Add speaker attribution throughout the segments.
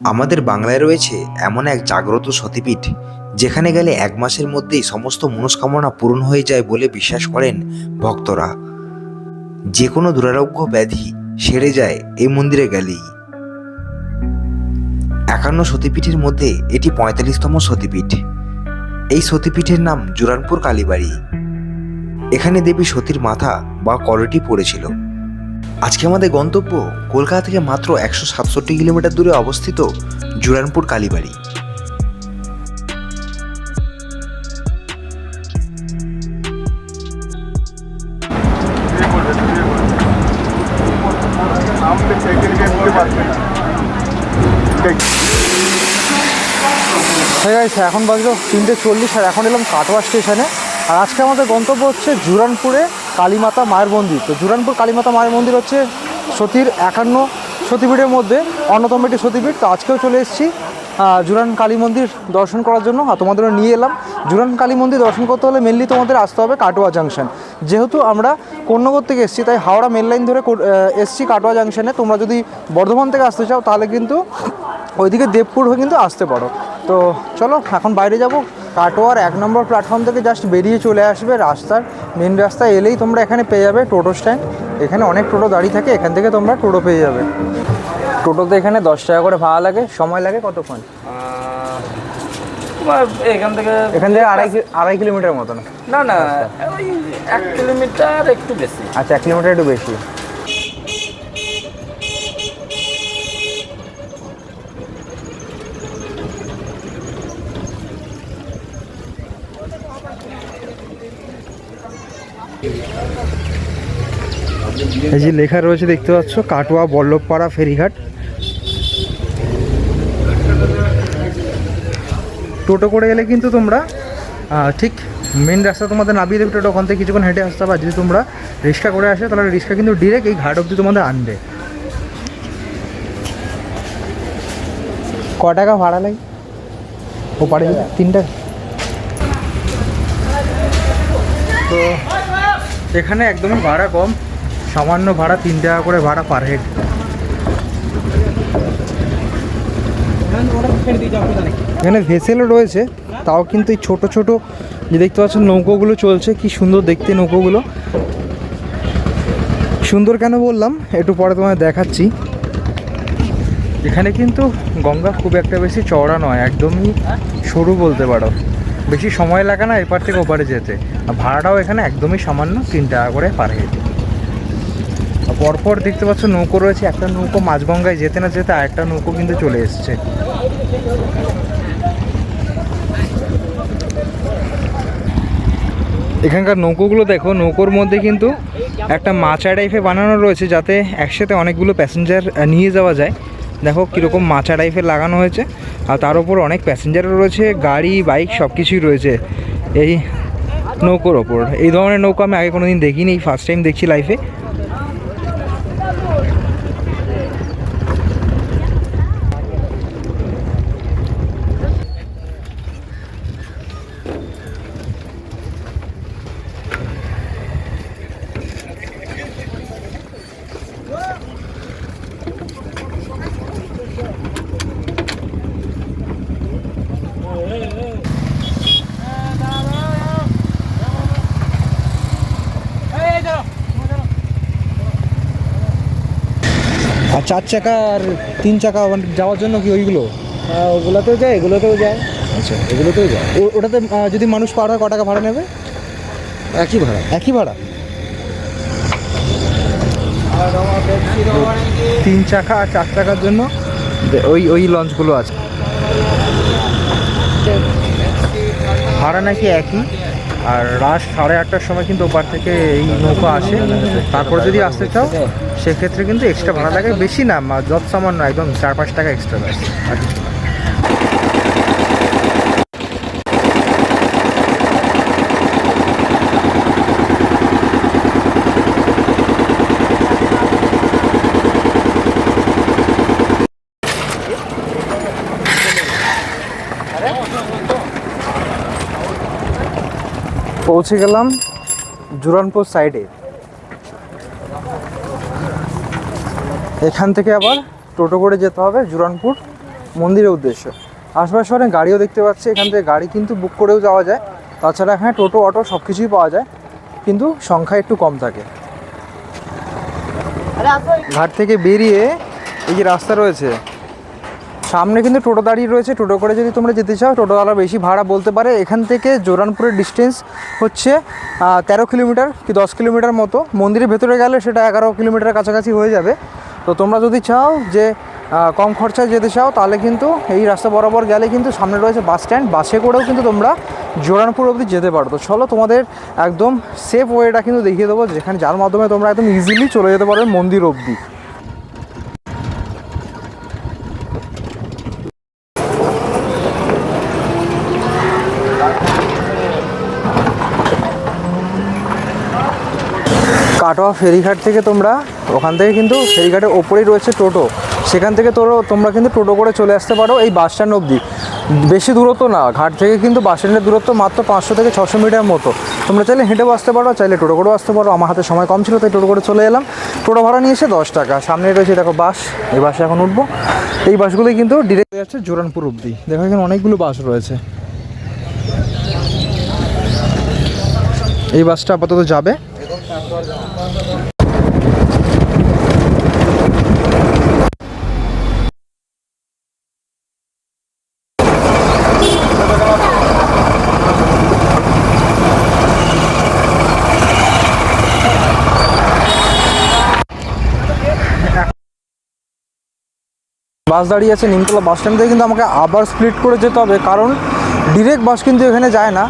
Speaker 1: আমাদের বাংলায় রয়েছে এমন এক জাগ্রত সতীপীঠ, যেখানে গেলে এক মাসের মধ্যেই সমস্ত মনস্কামনা পূরণ হয়ে যায় বলে বিশ্বাস করেন ভক্তরা। যে কোনো দুরারোগ্য ব্যাধি সেরে যায় এই মন্দিরে গেলেই। একান্ন সতীপীঠের মধ্যে এটি পঁয়তাল্লিশতম সতীপীঠ। এই সতীপীঠের নাম জুরানপুর কালীবাড়ি। এখানে দেবী সতীর মাথা বা করটি পড়েছিল। আজকে আমাদের গন্তব্য কলকাতা থেকে মাত্র একশো সাতষট্টি কিলোমিটার দূরে অবস্থিত জুরানপুর কালীবাড়ি।
Speaker 2: এখন বাজলো তিনটে চল্লিশ আর এখন এলাম কাটোয়া স্টেশনে। আর আজকে আমাদের গন্তব্য হচ্ছে জুরানপুরে কালীমাতা মায়ের মন্দির। তো জুরানপুর কালীমাতা মায়ের মন্দির হচ্ছে সতীর একান্ন সতীপীঠের মধ্যে অন্যতম একটি সতীপীঠ। তো আজকেও চলে এসেছি জুরান কালী মন্দির দর্শন করার জন্য। তোমাদেরও নিয়ে এলাম। জুরান কালী মন্দির দর্শন করতে হলে মেনলি তোমাদের আসতে হবে কাটোয়া জাংশন যেহেতু আমরা কন্যগর থেকে এসেছি, তাই হাওড়া মেন লাইন ধরে এসেছি কাটোয়া জাংশনে তোমরা যদি বর্ধমান থেকে আসতে চাও, তাহলে কিন্তু ওইদিকে দেবপুর হয়ে কিন্তু আসতে পারো। তো চলো, এখন বাইরে যাব। কাটোয়ার এক নম্বর প্ল্যাটফর্ম থেকে জাস্ট বেরিয়ে চলে আসবে রাস্তার মেন রাস্তায় এলেই তোমরা এখানে পেয়ে যাবে টোটো স্ট্যান্ড এখানে অনেক টোটো দাঁড়িয়ে থাকে এখান থেকে তোমরা টোটো পেয়ে যাবে। টোটোতে এখানে দশ টাকা করে ভাড়া লাগে সময় লাগে কতক্ষণ?
Speaker 3: এখান থেকে
Speaker 2: এখান থেকে আড়াই আড়াই কিলোমিটার মতন।
Speaker 3: না না এক কিলোমিটার একটু বেশি।
Speaker 2: আচ্ছা এক কিলোমিটার একটু বেশি। এই যে লেখা রয়েছে দেখতে পাচ্ছ, কাটোয়া, বল্লভপাড়া, ফেরিঘাট। টোটো করে গেলে কিন্তু তোমরা ঠিক মেন রাস্তা তোমাদের নামিয়ে দেবে টোটো, ওখান থেকে কিছুক্ষণ হেঁটে আসতে আর যদি তোমরা রিক্সা করে আসে, তাহলে রিক্সা কিন্তু ডিরেক্ট এই ঘাট অবধি তোমাদের আনবে। ক টাকা ভাড়া লাগে? ও পারে তিনটা তো এখানে একদমই ভাড়া কম। সামান্য ভাড়া তিন টাকা করে ভাড়া পার হেড এখানে ভেসেলও রয়েছে, তাও কিন্তু এই ছোটো ছোটো যে দেখতে পাচ্ছেন নৌকোগুলো চলছে, কি সুন্দর দেখতে নৌকোগুলো। সুন্দর কেন বললাম, একটু পরে তোমায় দেখাচ্ছি। এখানে কিন্তু গঙ্গা খুব একটা বেশি চওড়া নয়, একদমই সরু বলতে পারো। বেশি সময় লাগে না এপার থেকে ওপারে যেতে। আর ভাড়াটাও এখানে একদমই সামান্য তিন টাকা করে পার আর পরপর দেখতে পাচ্ছ নৌকো রয়েছে, একটা নৌকো মাঝগঙ্গায় যেতে না যেতে আরেকটা নৌকো কিন্তু চলে এসছে। এখানকার নৌকোগুলো দেখো, নৌকোর মধ্যে কিন্তু একটা মাচা টাইপে বানানো রয়েছে যাতে একসাথে অনেকগুলো প্যাসেঞ্জার নিয়ে যাওয়া যায়। দেখো কীরকম মাচা টাইপের লাগানো হয়েছে, আর তার উপর অনেক প্যাসেঞ্জারও রয়েছে, গাড়ি, বাইক সব কিছুই রয়েছে এই নৌকোর ওপর। এই ধরনের নৌকো আমি আগে কোনো দিন দেখিনি ফার্স্ট টাইম দেখছি লাইফে আর চার চাকা আর তিন চাকা মানে যাওয়ার জন্য কি ওইগুলো?
Speaker 3: হ্যাঁ, ওগুলোতেও যায় এগুলোতেও যায়।
Speaker 2: আচ্ছা
Speaker 3: এগুলোতেও যায়।
Speaker 2: ওটাতে যদি মানুষ পার হয় ক টাকা ভাড়া নেবে?
Speaker 3: একই ভাড়া।
Speaker 2: একই ভাড়া? তিন চাকা আর চার চাকার জন্য? ওই ওই লঞ্চগুলো আছে। ভাড়া নাকি একই? আর রাত সাড়ে আটটার সময় কিন্তু ওপার থেকে এই নৌকা আসে। তারপর যদি আসতে চাও, সেক্ষেত্রে কিন্তু এক্সট্রা ভাড়া লাগে। বেশি না যত সামান্য, একদম চার পাঁচ টাকা এক্সট্রা লাগে। পৌঁছে গেলাম জুরানপুর সাইডে। এখান থেকে আবার টোটো করে যেতে হবে জুরানপুর মন্দিরের উদ্দেশ্যে। আশপাশে অনেক গাড়িও দেখতে পাচ্ছি, এখান থেকে গাড়ি কিন্তু বুক করেও যাওয়া যায়। তাছাড়া এখানে টোটো, অটো সব কিছুই পাওয়া যায়, কিন্তু সংখ্যা একটু কম থাকে। ঘাট থেকে বেরিয়ে এই যে রাস্তা রয়েছে সামনে কিন্তু টোটো দাঁড়িয়ে রয়েছে। টোটো করে যদি তোমরা যেতে চাও, টোটোওয়ালা বেশি ভাড়া বলতে পারে। এখান থেকে জোরানপুরের ডিস্টেন্স হচ্ছে তেরো কিলোমিটার কি দশ কিলোমিটার মতো। মন্দিরের ভেতরে গেলে সেটা এগারো কিলোমিটার কাছাকাছি হয়ে যাবে। তো তোমরা যদি চাও যে কম খরচায় যেতে চাও, তাহলে কিন্তু এই রাস্তা বরাবর গেলে কিন্তু সামনে রয়েছে বাস স্ট্যান্ড বাসে করেও কিন্তু তোমরা জোরানপুর অবধি যেতে পারো। তো চলো তোমাদের একদম সেফ ওয়েটা কিন্তু দেখিয়ে দেবো, যেখানে যার মাধ্যমে তোমরা একদম ইজিলি চলে যেতে পারবে মন্দির অবধি। কাটোয়া ফেরিঘাট থেকে তোমরা ওখান থেকে কিন্তু ফেরিঘাটের ওপরেই রয়েছে টোটো। সেখান থেকে তোর, তোমরা কিন্তু টোটো করে চলে আসতে পারো এই বাস স্ট্যান্ড অবধি। বেশি দূরত্ব না, ঘাট থেকে কিন্তু বাস স্ট্যান্ডের দূরত্ব মাত্র পাঁচশো থেকে ছশো মিটার মতো। তোমরা চাইলে হেঁটেও আসতে পারো, চাইলে টোটো করেও আসতে পারো। আমার হাতে সময় কম ছিল, তাই টোটো করে চলে এলাম। টোটো ভাড়া নিয়ে এসে দশ টাকা। সামনে রয়েছে, দেখো বাস। এই বাসে এখন উঠবো। এই বাসগুলোই কিন্তু ডিরেক্ট যাচ্ছে জোরানপুর অবধি। দেখো এখানে অনেকগুলো বাস রয়েছে। এই বাসটা আপাতত যাবে। বাস দাঁড়িয়ে আছে নিমতলা বাস স্ট্যান্ড থেকে কিন্তু আমাকে আবার স্প্লিট করে যেতে হবে, কারণ ডিরেক্ট বাস কিন্তু এখানে যায় না।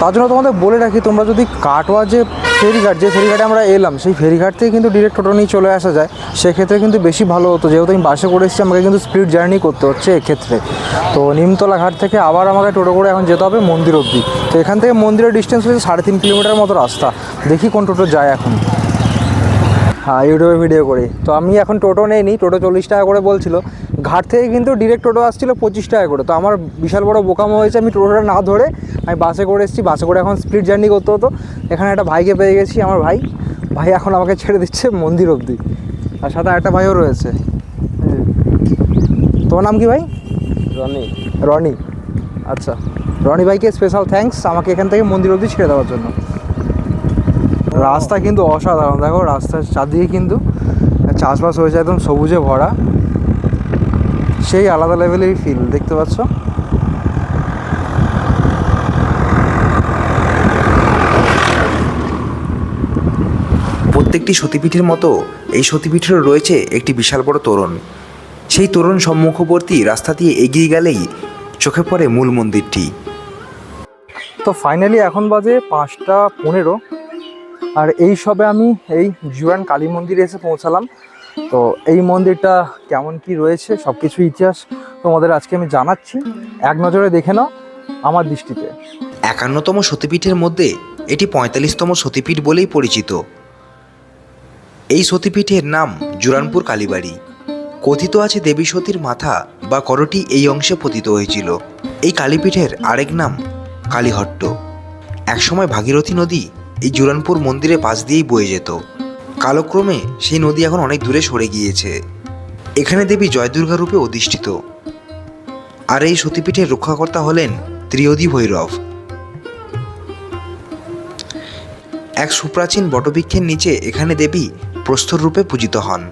Speaker 2: তার জন্য তোমাদের বলে রাখি, তোমরা যদি কাটোয়া যে ফেরিঘাট, যে ফেরিঘাটে আমরা এলাম, সেই ফেরিঘাট থেকে কিন্তু ডিরেক্ট টোটো নিয়ে চলে আসা যায়। সেক্ষেত্রে কিন্তু বেশি ভালো হতো। যেহেতু আমি বাসে করে এসেছি, আমাকে কিন্তু স্পিড জার্নি করতে হচ্ছে এক্ষেত্রে। তো নিমতলা ঘাট থেকে আবার আমাকে টোটো করে এখন যেতে হবে মন্দির অবধি। তো এখান থেকে মন্দিরের ডিস্টেন্স হচ্ছে সাড়ে তিন কিলোমিটার মতো রাস্তা। দেখি কোন টোটো যায় এখন। হ্যাঁ ইউটিউবে ভিডিও করি। তো আমি এখন টোটো নেইনি, টোটো চল্লিশ টাকা করে বলছিল। ঘাট থেকে কিন্তু ডিরেক্ট টোটো আসছিল পঁচিশ টাকা করে। তো আমার বিশাল বড় বোকামো হয়েছে আমি টোটোটা না ধরে আমি বাসে করে এসেছি বাসে করে এখন স্পিড জার্নি করতে হতো। এখানে একটা ভাইকে পেয়ে গেছি আমার ভাই। ভাই এখন আমাকে ছেড়ে দিচ্ছে মন্দির অবধি। আর সাথে একটা ভাইও রয়েছে। তোমার নাম কি ভাই?
Speaker 3: রনি।
Speaker 2: রনি। আচ্ছা। রনি ভাইকে স্পেশাল থ্যাঙ্কস আমাকে এখান থেকে মন্দির অবধি ছেড়ে দেওয়ার জন্য। রাস্তা কিন্তু অসাধারণ। দেখো রাস্তার চারদিকে কিন্তু চাষবাস হয়েছে একদম সবুজে ভরা। সেই আলাদা লেভেলেরই ফিল দেখতে পাচ্ছ?
Speaker 1: প্রত্যেকটি সতীপীঠের মতো এই সতীপীঠেরও রয়েছে একটি বিশাল বড় তোরণ। সেই তোরণ সম্মুখবর্তী রাস্তা দিয়ে এগিয়ে গেলেই চোখে পড়ে মূল মন্দিরটি।
Speaker 2: তো ফাইনালি এখন বাজে পাঁচটা পনেরো আর এই সবে আমি এই জুয়ান কালী মন্দিরে এসে পৌঁছালাম। তো এই মন্দিরটা কেমন কি রয়েছে সব কিছু ইতিহাস তোমাদের আজকে আমি জানাচ্ছি। এক নজরে দেখে নাও আমার দৃষ্টিতে।
Speaker 1: একান্নতম সতীপীঠের মধ্যে এটি পঁয়তাল্লিশতম সতীপীঠ বলেই পরিচিত। এই সতীপীঠের নাম জুরানপুর কালীবাড়ি। কথিত আছে দেবী সতীর মাথা বা করটি এই অংশে পতিত হয়েছিল। এই কালীপীঠের আরেক নাম কালীহট্ট। একসময় ভাগীরথী নদী এই জুরানপুর মন্দিরের পাশ দিয়েই বয়ে যেত। কালক্রমে সেই নদী এখন অনেক দূরে সরে গিয়েছে। এখানে দেবী জয়দুর্গা রূপে অধিষ্ঠিত। আর এই সতীপীঠের রক্ষাকর্তা হলেন ত্রিয়দী ভৈরব। এক সুপ্রাচীন বটবৃক্ষের নিচে এখানে দেবী প্রস্তর রূপে পূজিত হন।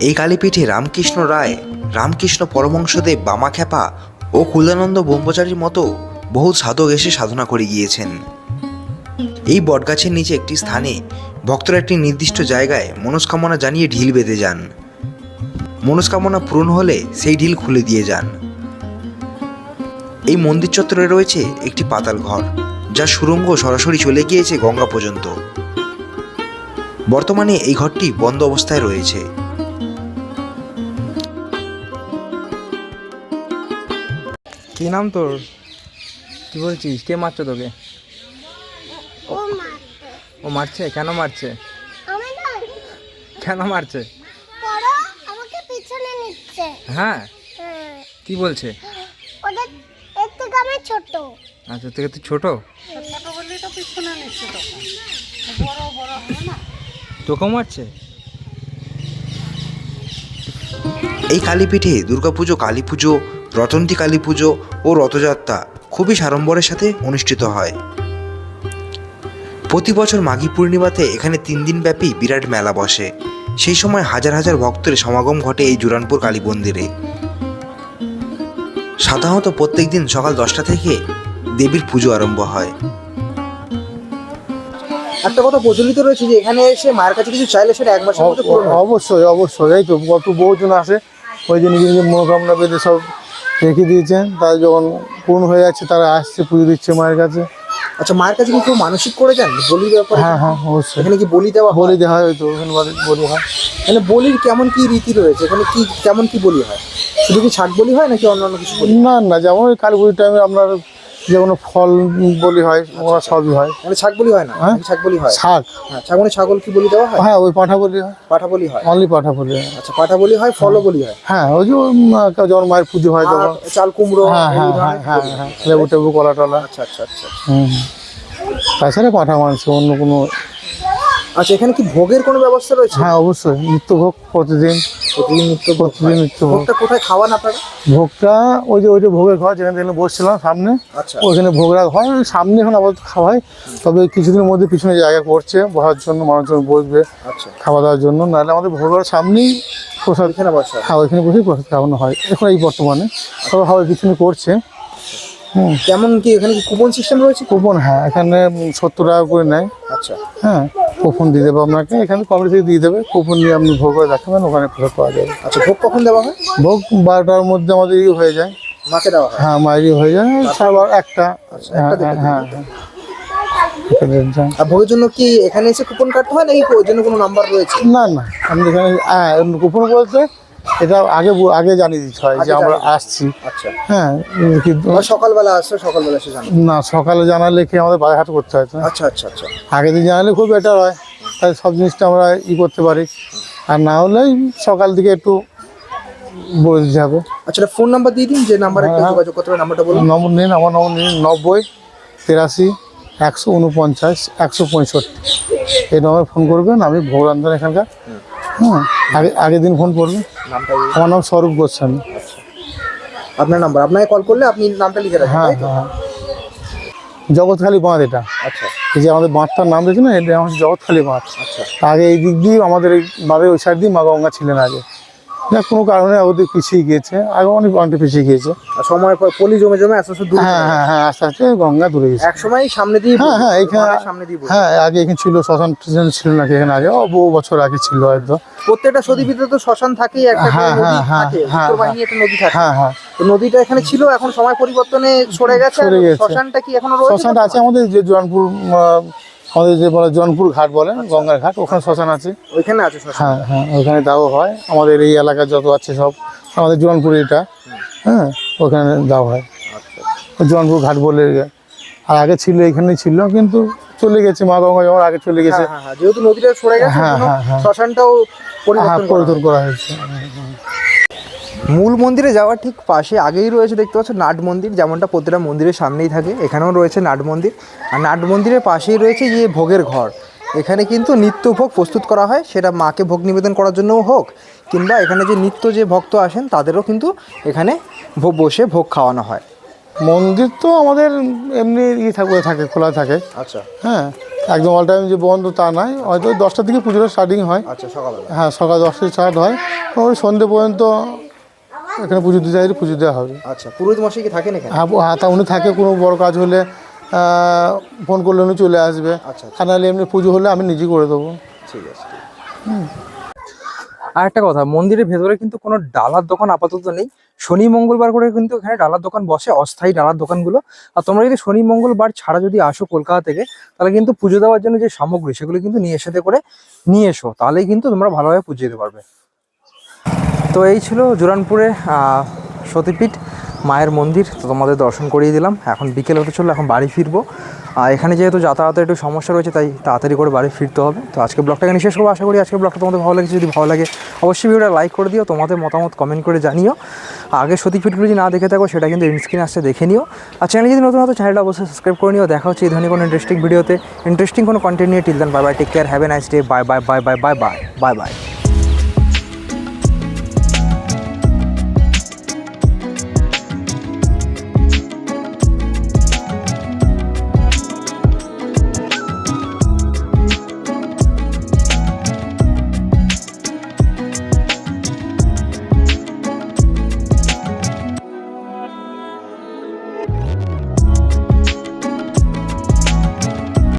Speaker 1: এই কালীপীঠে রামকৃষ্ণ রায়, রামকৃষ্ণ পরমংশদেব বামাখ্যাপা ও কুলানন্দ ব্রহ্মচারীর মতো বহু সাধক এসে সাধনা করে গিয়েছেন। এই বটগাছের নিচে একটি স্থানে ভক্তরা একটি নির্দিষ্ট জায়গায় মনস্কামনা জানিয়ে ঢিল বেঁধে যান। মনস্কামনা পূরণ হলে সেই ঢিল খুলে দিয়ে যান। এই মন্দির চত্বরে রয়েছে একটি পাতাল ঘর যার সুরঙ্গ সরাসরি চলে গিয়েছে গঙ্গা পর্যন্ত। বর্তমানে এই ঘরটি বন্ধ অবস্থায় রয়েছে।
Speaker 2: কি নাম তোর? কি বলছিস? কে মারছে তোকে?
Speaker 4: ও
Speaker 2: মারছে কেন মারছে? কেন মারছে?
Speaker 4: আমাকে পিছনে নিচ্ছে।
Speaker 2: হ্যাঁ?
Speaker 4: হ্যাঁ,
Speaker 2: কি বলছে?
Speaker 4: ওদের এর থেকে আমি ছোট।
Speaker 2: আচ্ছা থেকে তুই ছোট? তোকেও মারছে?
Speaker 1: এই কালীপীঠে দুর্গাপুজো কালী পুজো রতন্তী কালী পুজো ও রথযাত্রা খুবই সাড়ম্বরের সাথে অনুষ্ঠিত হয়। প্রতি বছর মাঘী পূর্ণিমাতে এখানে তিন দিন ব্যাপী বিরাট মেলা বসে। সেই সময় হাজার হাজার ভক্তের সমাগম ঘটে এই জুরানপুর কালী মন্দিরে। সাধারণত প্রত্যেক দিন সকাল দশটা থেকে দেবীর পুজো আরম্ভ হয়।
Speaker 2: একটা কথা প্রচলিত রয়েছে যে এখানে এসে মায়ের কাছে কিছু চাইলে সেটা এক মাসের মধ্যে পূরণ
Speaker 5: অবশ্যই অবশ্যই। এই তো কত বহুজন আসে। ওই যে নিজের নিজের মনোকামনা বেঁধে সব রেখে দিয়েছেন। তারা যখন পূর্ণ হয়ে যাচ্ছে তারা আসছে পুজো দিচ্ছে মায়ের কাছে।
Speaker 2: আচ্ছা মায়ের কাছে কি কেউ মানসিক করে যান? বলি ব্যাপার?
Speaker 5: হ্যাঁ হ্যাঁ অবশ্যই।
Speaker 2: এখানে কি বলি দেওয়া
Speaker 5: বলি দেওয়া হয় তো ওখানে বলি- হয়।
Speaker 2: মানে বলির কেমন কি রীতি রয়েছে? এখানে কি কেমন কি বলি হয়? শুধু কি ছাট বলি হয় নাকি অন্যান্য কিছু বলি
Speaker 5: না না যেমন ওই কালী পুজোর টাইমে আপনার যেমন ফল বলি হয় ওরা সবই হয়।
Speaker 2: মানে শাক বলি হয় না?
Speaker 5: হ্যাঁ?
Speaker 2: শাক বলি হয়?
Speaker 5: শাক।
Speaker 2: হ্যাঁ ছাগলে ছাগল কি বলি দেওয়া হয়?
Speaker 5: হ্যাঁ ওই পাঠা বলি হয়।
Speaker 2: পাঠা বলি হয়।
Speaker 5: অনলি পাঠা বলি হয়।
Speaker 2: আচ্ছা পাঠা বলি হয় ফলও বলি হয়?
Speaker 5: হ্যাঁ ওই যে জন্মায়ের যখন মায়ের পুজো হয় তখন।
Speaker 2: চাল কুমড়ো
Speaker 5: হ্যাঁ হ্যাঁ হ্যাঁ হ্যাঁ
Speaker 2: হ্যাঁ।
Speaker 5: লেবু টেবু কলা টলা।
Speaker 2: আচ্ছা আচ্ছা আচ্ছা।
Speaker 5: হুম। তাছাড়া পাঠা মাংস অন্য কোনো
Speaker 2: আচ্ছা এখানে কি ভোগের কোনো ব্যবস্থা রয়েছে?
Speaker 5: হ্যাঁ অবশ্যই। নিত্যভোগ প্রতিদিন।
Speaker 2: প্রতিদিন নিত্য
Speaker 5: প্রতিদিন। নিত্যভোগ।
Speaker 2: ভোগটা কোথায় খাওয়ান আপনারা?
Speaker 5: ভোগটা ওই যে ওই যে ভোগের ঘর যেখানে যেখানে বসছিলাম সামনে
Speaker 2: আচ্ছা।
Speaker 5: ওইখানে ভোগ রাখা হয়। সামনে এখন আপাতত খাওয়া হয়। তবে কিছুদিনের মধ্যে পিছনে জায়গা করছে বসার জন্য মানুষজন বসবে
Speaker 2: আচ্ছা।
Speaker 5: খাওয়া দাওয়ার জন্য। নাহলে আমাদের ভোগের সামনেই প্রসাদ হ্যাঁ। ওইখানে বসেই প্রসাদ খাওয়ানো হয়। এখন এই বর্তমানে। তবে হয় কিছু করছে। হুম।
Speaker 2: কেমন কি এখানে কি কুপন সিস্টেম রয়েছে?
Speaker 5: কুপন হ্যাঁ এখানে সত্তর টাকা করে নেয়।
Speaker 2: আচ্ছা।
Speaker 5: হ্যাঁ। কুপন দিয়ে দেবো আপনাকে। এখানে কমিটি থেকে দিয়ে দেবে? কুপন নিয়ে আপনি ভোগ করে দেখাবেন ওখানে ফেরত পাওয়া যাবে।
Speaker 2: আচ্ছা ভোগ কখন দেওয়া হয়?
Speaker 5: ভোগ বারোটার মধ্যে আমাদের ই হয়ে যায়।
Speaker 2: মাকে দেওয়া হয়?
Speaker 5: হ্যাঁ মাইরি হয়ে যায়। সাড়ে বারো একটা। হ্যাঁ হ্যাঁ হ্যাঁ। হ্যাঁ।
Speaker 2: আর ভোগের জন্য কি এখানে এসে কুপন কাটতে হয় নাকি ওই জন্য কোনো নাম্বার রয়েছে?
Speaker 5: না না। আপনি এখানে হ্যাঁ কুপন বলতে এটা আগে আগে জানিয়ে দিতে হয় যে আমরা আসছি।
Speaker 2: আচ্ছা।
Speaker 5: হ্যাঁ কিন্তু
Speaker 2: সকালবেলা আসছে সকালবেলা এসে
Speaker 5: না সকালে জানালে কি আমাদের বাজারহাট করতে হয়
Speaker 2: আচ্ছা আচ্ছা আচ্ছা।
Speaker 5: আগে দিন জানালে খুব বেটার হয়। তাই সব জিনিসটা আমরা ই করতে পারি। আর না হলে সকাল দিকে একটু বলে দিতে হবে।
Speaker 2: আচ্ছা ফোন নাম্বার দিয়ে দিন যে নাম্বারে
Speaker 5: হ্যাঁ।
Speaker 2: যোগাযোগ করতে হবে নাম্বারটা বলুন।
Speaker 5: নম্বর নিন আমার নম্বর নিন নব্বই তিরাশি একশো উনপঞ্চাশ একশো পঁয়ষট্টি। এই নম্বরে ফোন করবেন আমি ভোগরান্ধন এখানকার। হ্যাঁ আগে আগের দিন ফোন করবেন।
Speaker 2: নামটা
Speaker 5: আমার নাম স্বরূপ গোস্বামী।
Speaker 2: আপনার নাম্বার। আপনাকে কল করলে আপনি নামটা লিখে রাখেন
Speaker 5: হ্যাঁ হ্যাঁ। জগৎখালি বাঁধ এটা।
Speaker 2: আচ্ছা।
Speaker 5: এই যে আমাদের বাঁধটার নাম দিয়েছে না এটা আমার জগৎখালি বাঁধ।
Speaker 2: আচ্ছা।
Speaker 5: আগে এই দিক দিয়ে আমাদের এই বাঁধের ওই সাইড দিয়ে মা গঙ্গা ছিলেন আগে। না কোনো কারণে ওদের পিছিয়ে গিয়েছে। আগে অনেক অনেকটা পিছিয়ে গিয়েছে।
Speaker 2: সময় পর পলি জমে জমে আস্তে আস্তে
Speaker 5: হ্যাঁ হ্যাঁ হ্যাঁ আস্তে আস্তে গঙ্গা দূরে গেছে।
Speaker 2: এক সময় সামনে দিয়ে
Speaker 5: হ্যাঁ হ্যাঁ এখানে
Speaker 2: সামনে দিয়ে
Speaker 5: হ্যাঁ আগে এখানে ছিল শ্মশান টশান ছিল নাকি এখানে আগে? ও বহু বছর আগে ছিল হয়তো।
Speaker 2: প্রত্যেকটা সতীপীঠে তো শ্মশান থাকেই একটা
Speaker 5: হ্যাঁ,
Speaker 2: নদী
Speaker 5: হ্যাঁ,
Speaker 2: থাকে।
Speaker 5: হ্যাঁ,
Speaker 2: বাহিনী একটা নদী থাকে।
Speaker 5: হ্যাঁ হ্যাঁ।
Speaker 2: তো নদীটা এখানে ছিল এখন সময় পরিবর্তনে সরে গেছে। শ্মশানটা কি এখনও রয়েছে?
Speaker 5: শ্মশানটা আছে আমাদের যে জোয়ানপুর আমাদের যে বলে জোয়ানপুর ঘাট বলেন গঙ্গার ঘাট ওখানে শ্মশান আছে।
Speaker 2: ওইখানে আছে
Speaker 5: হ্যাঁ হ্যাঁ ওখানে দাও হয়। আমাদের এই এলাকা যত আছে সব আমাদের জোয়ানপুর এটা। হ্যাঁ ওখানে দাও হয়। জোয়ানপুর ঘাট বলে আর আগে ছিল এখানে ছিল কিন্তু চলে গেছে মা গঙ্গা যেমন আগে চলে গেছে।
Speaker 2: হ্যাঁ হ্যাঁ হ্যাঁ যেহেতু নদীটা সরে গেছে
Speaker 5: হ্যাঁ, হ্যাঁ, হ্যাঁ।
Speaker 2: শ্মশানটাও পরিবর্তন করা
Speaker 5: হয়েছে।
Speaker 2: মূল মন্দিরে যাওয়ার ঠিক পাশে আগেই রয়েছে দেখতে পাচ্ছ নাট মন্দির। যেমনটা প্রতিটা মন্দিরের সামনেই থাকে এখানেও রয়েছে নাট মন্দির। আর নাট মন্দিরের পাশেই রয়েছে যে ভোগের ঘর। এখানে কিন্তু নিত্য ভোগ প্রস্তুত করা হয় সেটা মাকে ভোগ নিবেদন করার জন্যও হোক কিংবা এখানে যে নিত্য যে ভক্ত আসেন তাদেরও কিন্তু এখানে ভোগ বসে ভোগ খাওয়ানো হয়।
Speaker 5: মন্দির তো আমাদের এমনি ইয়ে থাকবে থাকে খোলা থাকে।
Speaker 2: আচ্ছা।
Speaker 5: হ্যাঁ একদম অল টাইম যে বন্ধ তা নয় হয়তো দশটা থেকে পুজোটা স্টার্টিং হয়।
Speaker 2: আচ্ছা সকালবেলা।
Speaker 5: হ্যাঁ সকাল দশটায় স্টার্ট হয়। ওই সন্ধে পর্যন্ত এখানে পুজো দিতে চাইলে পুজো দেওয়া হবে।
Speaker 2: আচ্ছা পুরোহিত মশাই কি থাকেন এখানে?
Speaker 5: হ্যাঁ হ্যাঁ তা উনি থাকে কোনো বড় কাজ হলে ফোন করলে উনি চলে আসবে।
Speaker 2: আচ্ছা,
Speaker 5: আর নাহলে এমনি পুজো হলে আমি নিজে করে দেবো।
Speaker 2: ঠিক আছে। আর একটা কথা মন্দিরের ভেতরে কিন্তু কোনো ডালার দোকান আপাতত নেই। শনি মঙ্গলবার করে কিন্তু এখানে ডালার দোকান বসে অস্থায়ী ডালার দোকানগুলো। আর তোমরা যদি শনি মঙ্গলবার ছাড়া যদি আসো কলকাতা থেকে তাহলে কিন্তু পুজো দেওয়ার জন্য যে সামগ্রী সেগুলো কিন্তু নিয়ে সাথে করে নিয়ে এসো। তাহলেই কিন্তু তোমরা ভালোভাবে পুজো দিতে পারবে। তো এই ছিল জোরানপুরে সতীপীঠ, মায়ের মন্দির। তো তোমাদের দর্শন করিয়ে দিলাম। এখন বিকেল হতে চলল, এখন বাড়ি ফিরবো। আর এখানে যেহেতু যাতায়াতের একটু সমস্যা রয়েছে, তাই তাড়াতাড়ি করে বাড়ি ফিরতে হবে। তো আজকে ব্লগটা এখানে শেষ করব। আশা করি আজকে ব্লগটা তোমাদের ভালো লেগেছে। যদি ভালো লাগে, অবশ্যই ভিডিওটা লাইক করে দিও, তোমাদের মতামত কমেন্ট করে জানিও। আগে সতীপীঠগুলো যদি না দেখে থাকো, সেটা কিন্তু স্ক্রিন আসছে, দেখে নিও। আর চ্যানেল যদি নতুন হতো চ্যানেলটা অবশ্যই সাবস্ক্রাইব করে নিও। দেখা হচ্ছে এই ধরনের কোনো ইন্টারেস্টিং ভিডিওতে ইন্টারেস্টিং কোনো কন্টেন্ট নিয়ে। Till then bye bye take care have a nice day bye bye bye bye bye bye bye bye